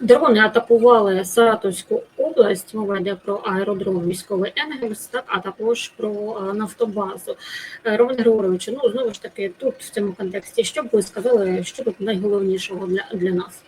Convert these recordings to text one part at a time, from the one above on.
Дрони атакували Саратовську область. Мова йде про аеродром військовий Енгельс, так а також про е, нафтобазу. Е, Роман Григорович, ну знову ж таки, тут в цьому контексті, що б ви сказали, що тут найголовнішого для, для нас?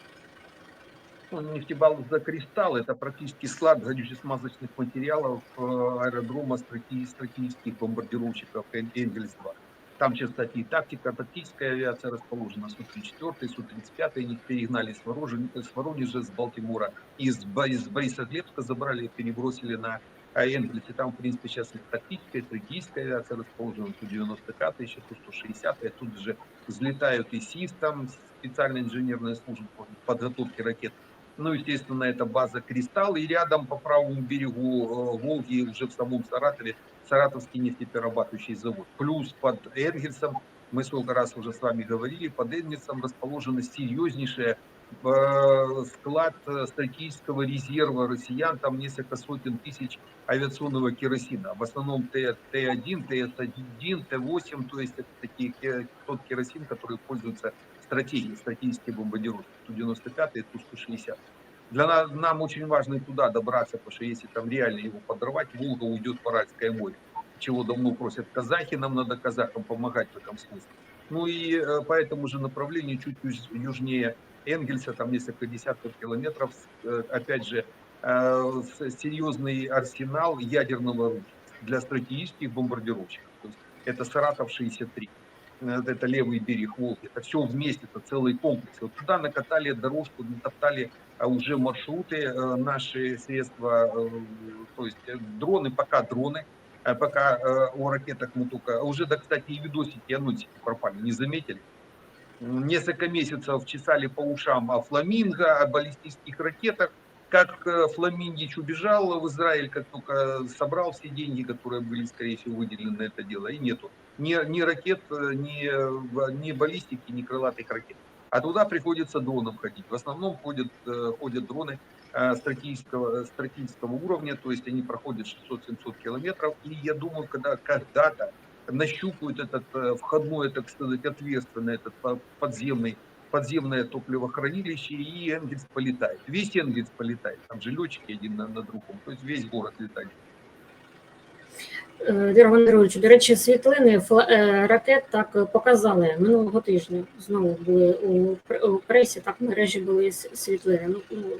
Ну, нефтебаза «Кристалл» — это практически склад горюче-смазочных материалов э, аэродрома стратеги- стратегических бомбардировщиков «Энгельс-2». Там кстати, и тактика, тактическая авиация расположена, Су-34, Су-35, они перегнали с Воронежа, с Воронежа, с Балтимора, из, из Борисоглебска забрали и перебросили на Энгельс. И там, в принципе, сейчас и тактическая, и стратегическая авиация расположена, Су-95, еще Су-160, и оттуда же взлетают и СИС, там специальная инженерная служба по подготовке ракет. Ну, естественно, это база «Кристалл». И рядом по правому берегу э, Волги, уже в самом Саратове, Саратовский нефтеперерабатывающий завод. Плюс под Энгельсом, мы сколько раз уже с вами говорили, под Энгельсом расположена серьезнейшая э, склад э, стратегического резерва россиян, там несколько сотен тысяч авиационного керосина. В основном Т- Т1, ТС-1, Т8, то есть это такие, тот керосин, который пользуется стратегии, стратегические бомбардировки, Ту-95 и Ту-160. Для нас, нам очень важно туда добраться, потому что если там реально его подорвать, Волга уйдет в Аральское море, чего давно просят казахи, нам надо казахам помогать в этом смысле. Ну и э, по этому же направлению, чуть юж- южнее Энгельса, там несколько десятков километров, э, опять же, э, серьезный арсенал ядерного оружия для стратегических бомбардировщиков. То есть это Саратов-63 э, это левый берег Волги, это все вместе, это целый комплекс. Вот туда накатали дорожку, натоптали а, уже маршруты, э, наши средства, э, то есть э, дроны, пока дроны, пока о ракетах мы только, уже, да, кстати, и видосики, и анонсики пропали, не заметили? Несколько месяцев чесали по ушам о фламинго, о баллистических ракетах, как э, Фламиндич убежал в Израиль, как только собрал все деньги, которые были, скорее всего, выделены на это дело, и нету ни, ни ракет, э, ни, э, ни баллистики, ни крылатых ракет. А туда приходится дроном ходить. В основном ходят, ходят дроны стратегического, стратегического уровня, то есть они проходят 600-700 километров. И я думаю, когда когда-то нащупают этот входное, так сказать, отверстие на этот по- подземный подземное топливохранилище, и Энгельс полетает. Весь Энгельс полетает. Там же летчики один на, на другом. То есть весь город летает. Е, Роман Григорович, до речі, світлини фла- е, ракет так е, показали минулого тижня. Знову були у, пр- у пресі, так в мережі були с- світлини. Ну, ну, Не,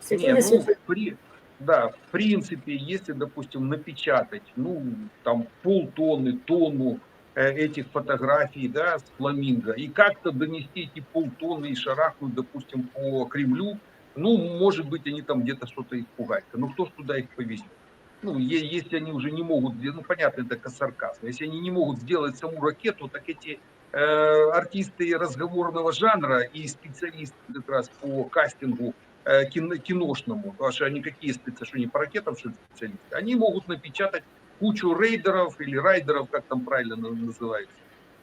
світлини, ну, світлини. при, да, в принципе, если, допустим, напечатать, ну, там, полтонны, тонну э, этих фотографий, да, с фламинго, и как-то донести эти полтонны и шарахнуть, допустим, по Кремлю, ну, может быть, они там где-то что-то испугают. Но кто ж туда их повезет? Ну, если они уже не могут, ну, понятно, это сарказм, если они не могут сделать саму ракету, так эти э, артисты разговорного жанра и специалисты как раз по кастингу э, кино, киношному, потому что они какие специалисты, что они по ракетам что ли, специалисты, они могут напечатать кучу рейдеров или райдеров, как там правильно на- называется,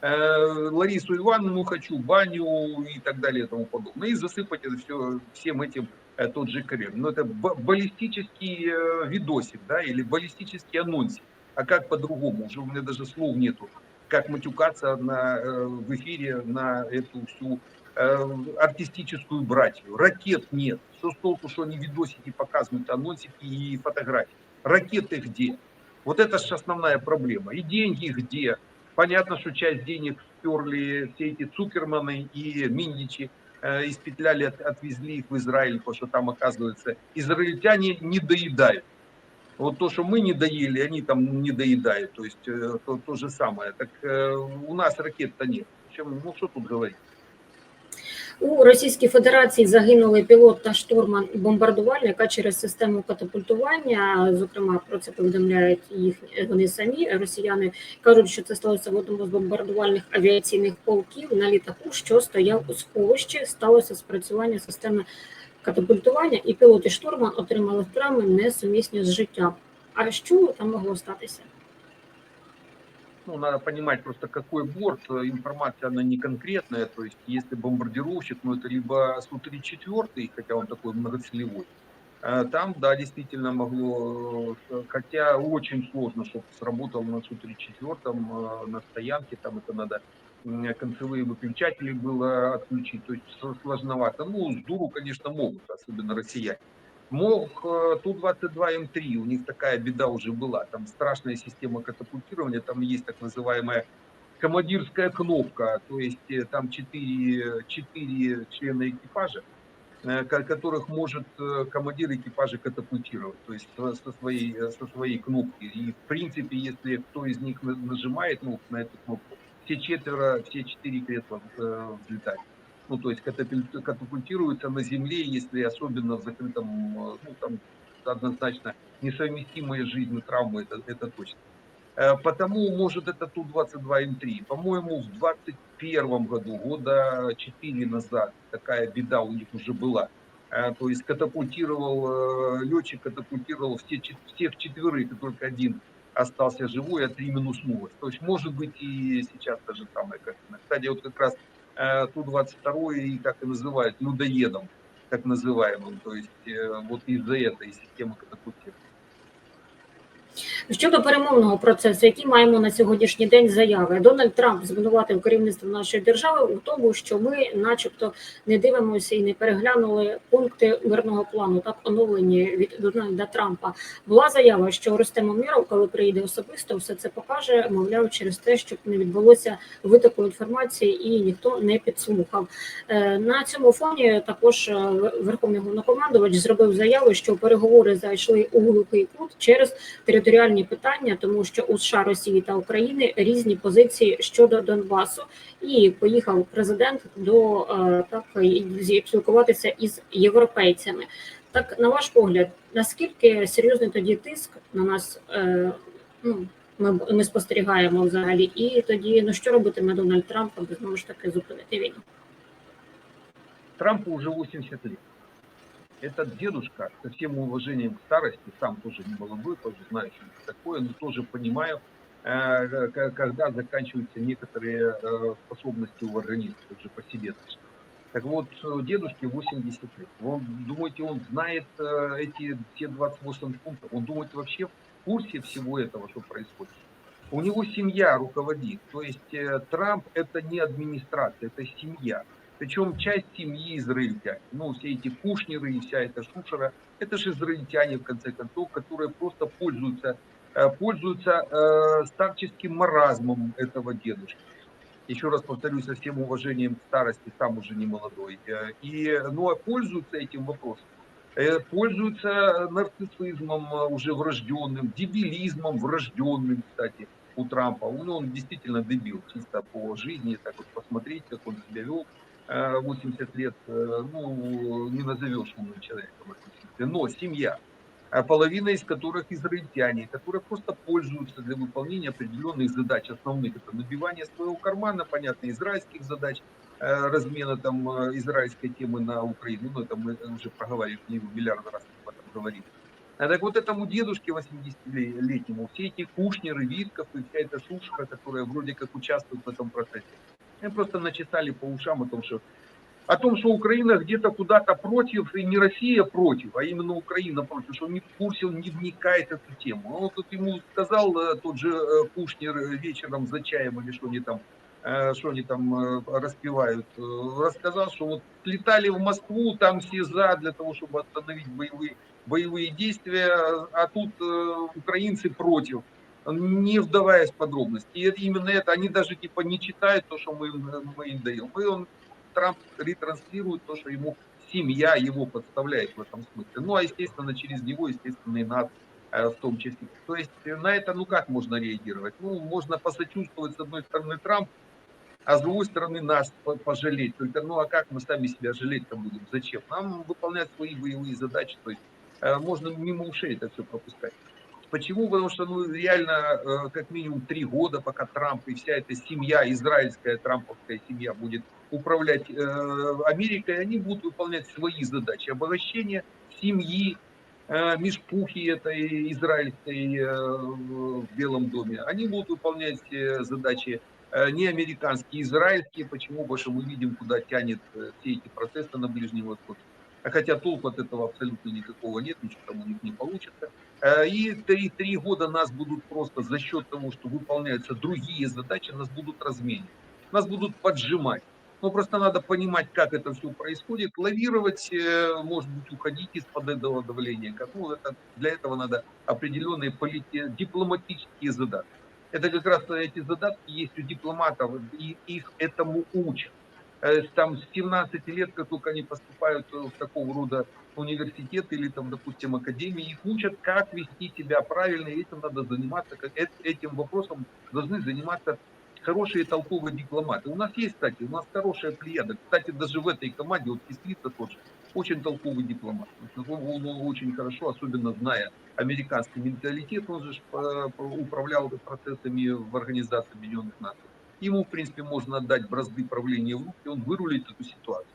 э, Ларису Ивановну хочу, Баню и так далее и тому подобное, и засыпать это все всем этим э, тот же Кремль. Но это ба- баллистический э, видосик, да, или баллистический анонсик. А как по-другому? Уже у меня даже слов нету, как матюкаться на, в эфире на эту всю артистическую братью. Ракет нет. Что с толку, что они видосики показывают, анонсики и фотографии. Ракеты где? Вот это же основная проблема. И деньги где? Понятно, что часть денег сперли все эти Цукерманы и Миндичи, э, испетляли, от- отвезли их в Израиль, потому что там, оказывается, израильтяне не доедают. Вот то, что мы не доели, они там не доедают. То есть э, то, то же самое. Так э, у нас ракет-то нет. Причем, ну что тут говорить? У Російській Федерації загинули пілот та штурман і бомбардувальника через систему катапультування. Зокрема, про це повідомляють їх вони самі. Росіяни кажуть, що це сталося в одному з бомбардувальних авіаційних полків на літаку, що стояв у сховищі. Сталося спрацювання системи катапультування, і пілот і штурман отримали травми несумісні з життям. А що там могло статися? Ну, надо понимать просто, какой борт, э, информация, она не конкретная, то есть, если бомбардировщик, ну, это либо Су-34, хотя он такой многоцелевой, э, там, да, действительно могло, э, хотя очень сложно, чтобы сработал на Су-34, э, на стоянке, там это надо концевые выключатели было отключить, то есть сложновато. Ну, с дуру, конечно, могут, особенно россияне. Мог э, Ту-22М3, у них такая беда уже была, там страшная система катапультирования, там есть так называемая командирская кнопка, то есть э, там четыре, четыре члена экипажа, э, ко- которых может командир экипажа катапультировать, то есть со своей, со своей кнопки. И в принципе, если кто из них на- нажимает ну, на эту кнопку, все четверо, все четыре кресла взлетают. Ну, то есть катапуль- катапультируются на земле, если особенно в закрытом, э, ну, там однозначно несовместимые с жизнью травмы, это, это точно. Э, Потому, может, это Ту-22М3. По-моему, в 21 году, года 4 назад, такая беда у них уже была. Э, То есть катапультировал, летчик катапультировал все, всех четверых, и только один остался живой, а три минуснулось. То есть, может быть, и сейчас та же самая картина. Кстати, вот как раз Ту-22 и так и называют людоедом, так называемым. То есть, э, вот из-за этой системы катапультирования. Щодо перемовного процесу, які маємо на сьогоднішній день заяви, Дональд Трамп звинуватив керівництво нашої держави у тому, що ми, начебто, не дивимося і не переглянули пункти мирного плану, так оновлені від Дональда Трампа. Була заява, що Рустем Умєров, коли приїде особисто, все це покаже, мовляв, через те, щоб не відбулося витоку інформації і ніхто не підслухав. Е, На цьому фоні також е, Верховний головнокомандувач зробив заяву, що переговори зайшли у глухий кут через територіальні питання, тому що у США, Росії та України різні позиції щодо Донбасу, і поїхав президент до е, так спілкуватися із європейцями. Так, на ваш погляд, наскільки серйозний тоді тиск на нас е, ну, ми, ми спостерігаємо взагалі, і тоді ну що робитиме Дональд Трамп, аби знову ж таки зупинити війну? Трампу уже 80 лет. Этот дедушка, со всем уважением к старости, сам тоже не молодой, тоже знаю, что это такое, но тоже понимаю, э, когда заканчиваются некоторые э, способности у организма, уже по себе. Так вот, э, дедушке 80 лет. Он, думаете, он знает эти все 28 пунктов? Он думает вообще в курсе всего этого, что происходит? У него семья руководит. То есть Трамп это не администрация, это семья. Причем часть семьи израильтяне. Ну, все эти кушнеры и вся эта шушера, это же израильтяне, в конце концов, которые просто пользуются, э, пользуются э, старческим маразмом этого дедушки. Еще раз повторюсь, со всем уважением к старости, сам уже не молодой. Э, И, ну, а пользуются этим вопросом. Пользуются нарциссизмом уже врожденным, дебилизмом врожденным, кстати, у Трампа. Ну, он действительно дебил, чисто по жизни, так вот посмотреть, как он себя вел. Э, 80 лет, э, ну, не назовешь умным человеком. Но семья, а половина из которых израильтяне, которые просто пользуются для выполнения определенных задач основных. Это набивание своего кармана, понятно, израильских задач, э, размена там э, израильской темы на Украину. Ну, это мы уже проговорили, миллиард раз об этом говорили. А так вот этому дедушке 80-летнему, все эти Кушнеры, Витков и вся эта шушера, которая вроде как участвует в этом процессе, они просто начесали по ушам о том, что о том, что Украина где-то куда-то против, и не Россия против, а именно Украина против, что он не в курсе, он не вникает в эту тему. Он тут ему сказал э, тот же э, Кушнер э, вечером за чаем или что они там, что они там распевают, рассказал, что вот летали в Москву, там все за для того, чтобы остановить боевые, боевые действия, а тут украинцы против не вдаваясь в подробности. И именно это, они даже типа не читают то, что мы, мы им даем. И он, Трамп ретранслирует то, что ему семья его подставляет в этом смысле. Ну, а естественно, через него, естественно, и нас э, в том числе. То есть э, на это, ну, как можно реагировать? Ну, можно посочувствовать, с одной стороны, Трамп, а с другой стороны, нас по- пожалеть. Только, ну, а как мы сами себя жалеть-то будем? Зачем? Нам выполнять свои боевые задачи. То есть э, можно мимо ушей это все пропускать. Почему? Потому что, ну, реально, э, как минимум три года, пока Трамп и вся эта семья, израильская трамповская семья будет управлять э, Америкой, они будут выполнять свои задачи. Обогащение семьи, э, Мишпухи этой израильской э, в Белом доме. Они будут выполнять э, задачи э, не американские, израильские. Почему? Потому что мы видим, куда тянет все эти процессы на Ближнем Востоке. А хотя толку от этого абсолютно никакого нет, ничего там у них не получится. Э, И три, три года нас будут просто за счет того, что выполняются другие задачи, нас будут разменивать. нас будут поджимать. Ну, просто надо понимать, как это все происходит, лавировать, э, может быть, уходить из-под этого давления. Как, ну, это, для этого надо определенные полити- дипломатические задатки. Это как раз эти задатки есть у дипломатов, и их этому учат. Э, Там с 17 лет, как только они поступают в такого рода университет или там, допустим, академии, их учат, как вести себя правильно, и этим надо заниматься, этим вопросом должны заниматься хорошие толковые дипломаты. У нас есть, кстати, у нас хорошая плеяда. Кстати, даже в этой команде, вот Кислица тоже, очень толковый дипломат. Он, очень хорошо, особенно зная американский менталитет, он же э, управлял процессами в Организации Объединенных Наций. Ему, в принципе, можно отдать бразды правления в руки, он вырулит эту ситуацию.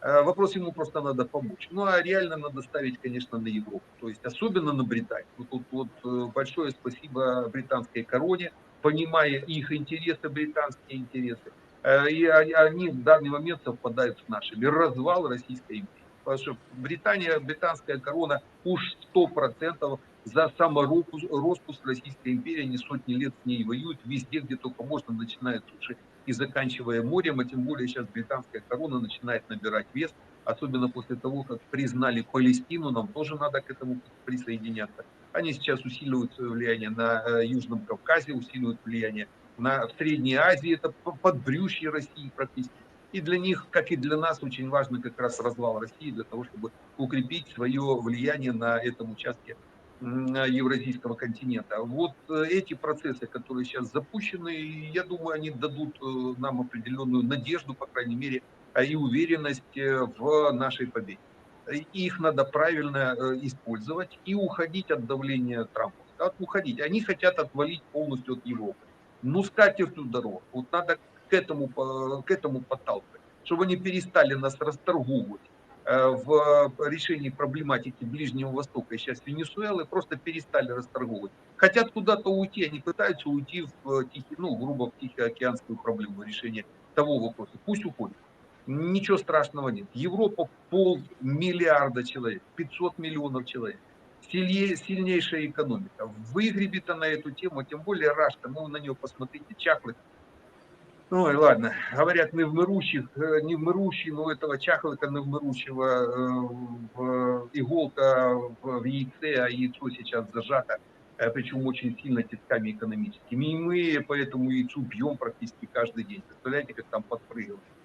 Э, Вопрос ему просто надо помочь. Ну, а реально надо ставить, конечно, на Европу. То есть, особенно на Британию. Вот, вот, вот, э, большое спасибо британской короне, понимая их интересы, британские интересы. Э, И они- они в данный момент совпадают с нашими. Развал Российской империи. Потому что Британия, британская корона уж сто процентов за самороспуск Российской империи. Они сотни лет с ней воюют везде, где только можно, начиная от суши и заканчивая морем. А тем более сейчас британская корона начинает набирать вес. Особенно после того, как признали Палестину, нам тоже надо к этому присоединяться. Они сейчас усиливают свое влияние на э, Южном Кавказе, усиливают влияние на в Средней Азии, это подбрюшье России практически. И для них, как и для нас, очень важно как раз развал России для того, чтобы укрепить свое влияние на этом участке евразийского континента. Вот э, эти процессы, которые сейчас запущены, я думаю, они дадут э, нам определенную надежду, по крайней мере, а и уверенность э, в нашей победе. Их надо правильно использовать и уходить от давления Трампа. От- Уходить. Они хотят отвалить полностью от Европы. Ну, скатертью дорог. Вот надо к этому, к этому подталкивать, чтобы они перестали нас расторговывать в решении проблематики Ближнего Востока и сейчас Венесуэлы, просто перестали расторговывать. Хотят куда-то уйти, они пытаются уйти в э, Тихий, ну, грубо в Тихоокеанскую проблему решения того вопроса. Пусть уходят. Ничего страшного нет. Европа полмиллиарда человек, 500 миллионов человек. Сильнейшая экономика. Выгребет она эту тему, тем более Рашка, ну на нее посмотрите, чахлый. Ой, ладно, говорят, не в мирущих, э, не в мирущий, но у этого чахлика не в мирущего э, в- иголка в, в яйце, а яйцо сейчас зажато, э, причем очень сильно тисками экономическими. И мы по этому яйцу бьем практически каждый день. Представляете, как там подпрыгивает.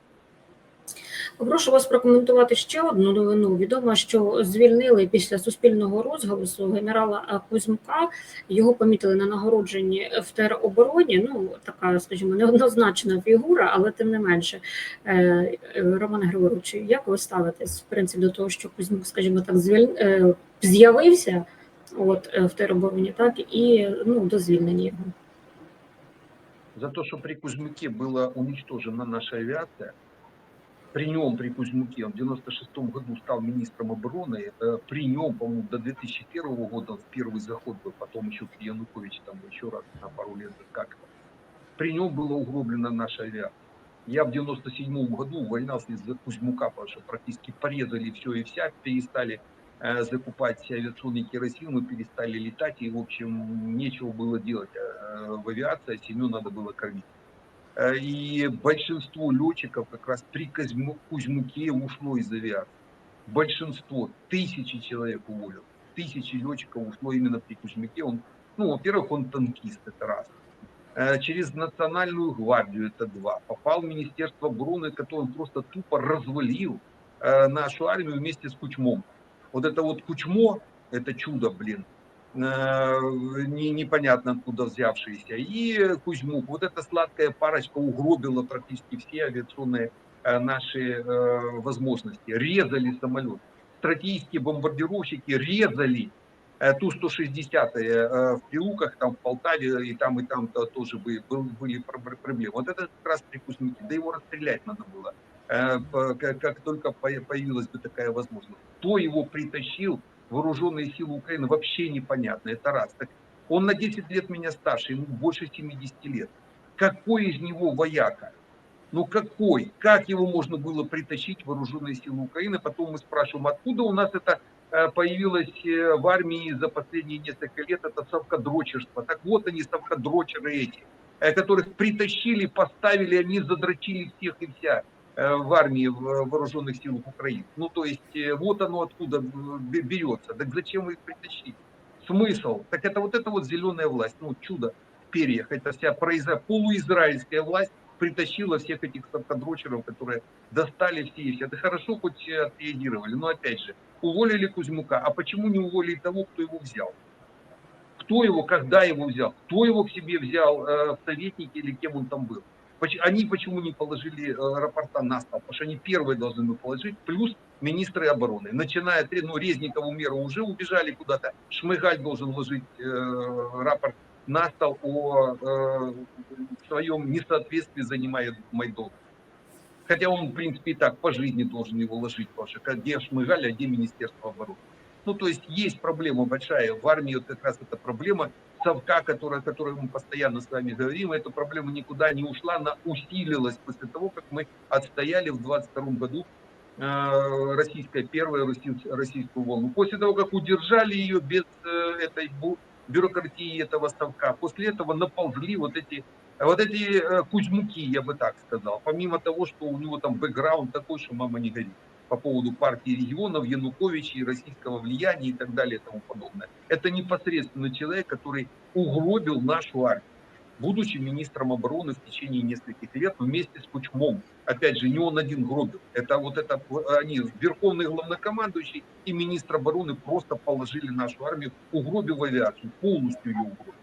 Прошу вас прокоментувати ще одну новину. Відомо, що звільнили після суспільного розголосу генерала Кузьмука. Його помітили на нагородженні в теробороні. Ну така, скажімо, неоднозначна фігура, але тим не менше. Е, е, Романе Григоровичу, як ви ставитесь в принципі до того, що Кузьмук, скажімо так, звіль... е, з'явився от в теробороні, так і ну до звільнення його? За то, что при Кузьмуке была уничтожена наша авиация, при нем, при Кузьмуке, он в 96 году стал министром обороны, при нем, по-моему, до 2001 года он в первый заход был, потом еще при Януковиче там еще раз на пару лет как При нем была угроблена наша авиация. Я в 97 году увольнялся из-за Кузьмука, потому что практически порезали все и вся, перестали э, закупать авиационный керосин, мы перестали летать, и, в общем, нечего было делать э, в авиации, а семью надо было кормить. Э, И большинство летчиков как раз при Кузьму- Кузьмуке ушло из авиации. Большинство, тысячи человек уволил. Тысячи летчиков ушло именно при Кузьмуке. Он, ну, во-первых, он танкист, это раз. Э, Через Национальную гвардию, это два. Попал в Министерство обороны, которое он просто тупо развалил э, нашу армию вместе с Кучмом. Вот это вот Кучмо, это чудо, блин, непонятно откуда взявшиеся. И Кузьмук, вот эта сладкая парочка угробила практически все авиационные э, наши э, возможности. Резали самолет. Стратегические бомбардировщики резали э, Ту-160 э, в Прилуках, там в Полтаве, и там, и там -то тоже были, был- были пр- проблемы. Вот это как раз при Кузьмике. Да его расстрелять надо было, э, как, только по- появилась бы такая возможность. Кто его притащил, вооруженные силы Украины, вообще непонятно. Это раз. Так он на 10 лет меня старше, ему больше 70 лет. Какой из него вояка? Ну какой? Как его можно было притащить в вооруженные силы Украины? Потом мы спрашиваем, откуда у нас это э, появилось э, в армии за последние несколько лет, это совкадрочерство. Так вот они, совкадрочеры эти. э, которых притащили, поставили, они задрочили всех и вся в армии в вооруженных силах Украины. Ну, то есть, э, вот оно откуда берется. Так зачем вы их притащили? Смысл? Так это вот эта вот зеленая власть, ну, чудо в перьях. Это вся произо... полуизраильская власть притащила всех этих садкодрочеров, которые достали все и. Это хорошо хоть э, отреагировали, но опять же, уволили Кузьмука, а почему не уволили того, кто его взял? Кто его, когда его взял? Кто его к себе взял, э, в советники или кем он там был? Они почему не положили э, рапорта на стол? Потому что они первые должны были положить, плюс министры обороны. Начиная ну, Резникову меру уже убежали куда-то, Шмыгаль должен ложить э, рапорт на стол о э, своем несоответствии занимает Майдон. Хотя он, в принципе, и так по жизни должен его ложить, потому что где Шмыгаль, а где Министерство обороны. Ну, то есть есть проблема большая. В армии вот как раз эта проблема совка, которая, о которой мы постоянно с вами говорим, эта проблема никуда не ушла, она усилилась после того, как мы отстояли в 22 году э, российская первая россий- российскую волну. После того, как удержали ее без э, этой бюрократии этого совка, после этого наползли вот эти вот эти э, Кузьмуки, я бы так сказал. Помимо того, что у него там бэкграунд такой, что мама не горит по поводу партии регионов, Януковича и российского влияния и так далее и тому подобное. Это непосредственно человек, который угробил нашу армию, будучи министром обороны в течение нескольких лет вместе с Кучмом. Опять же, не он один гробил. Это вот это они, верховный главнокомандующий и министр обороны просто положили нашу армию, угробив авиацию, полностью ее угробив.